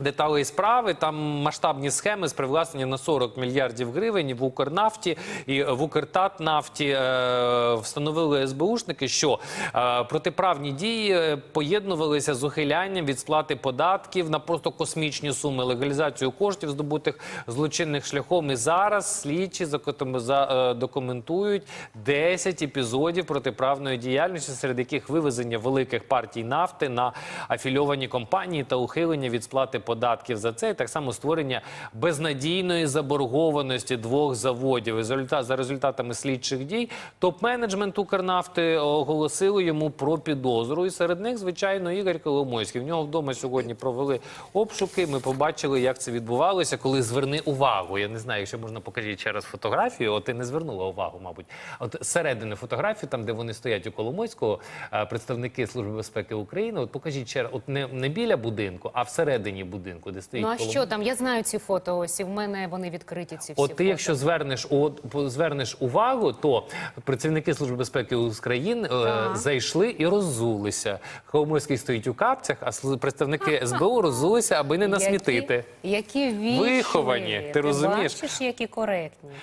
Деталей справи там масштабні схеми з привласнення на 40 мільярдів гривень в Укрнафті і в Укртатнафті е, встановили СБУшники, що е, протиправні дії е, поєднувалися з ухилянням від сплати податків на просто космічні суми, легалізацію коштів, здобутих злочинних шляхом. І зараз слідчі документують 10 епізодів протиправної діяльності, серед яких вивезення великих партій нафти на афільовані компанії та ухилення від сплати податків за це, і так само створення безнадійної заборгованості двох заводів. За результатами слідчих дій топ-менеджмент Укрнафти оголосили йому про підозру. І серед них, звичайно, Ігор Коломойський. В нього вдома сьогодні провели обшуки. Ми побачили, як це відбувалося, коли зверни увагу. Я не знаю, якщо можна покажіть ще раз фотографію. От ти не звернула увагу, мабуть. От зсередини фотографії, там де вони стоять у Коломойського, е, представники Служби безпеки України. От покажіть ще раз, от не, не біля будинку, а всередині будинку, де стоїть Ну а Коломойський. що там? Я знаю ці фото. Ось і в мене вони відкриті. Ці всі От ти, фото. якщо звернеш у- по- звернеш увагу, то працівники служби безпеки України е, зайшли і роззулися. Коломойський стоїть у капцях, а слу- представники СБУ роззулися, аби не насмітити. Які, які вічливі. Виховані, ти розумієш? бачиш, які коректні.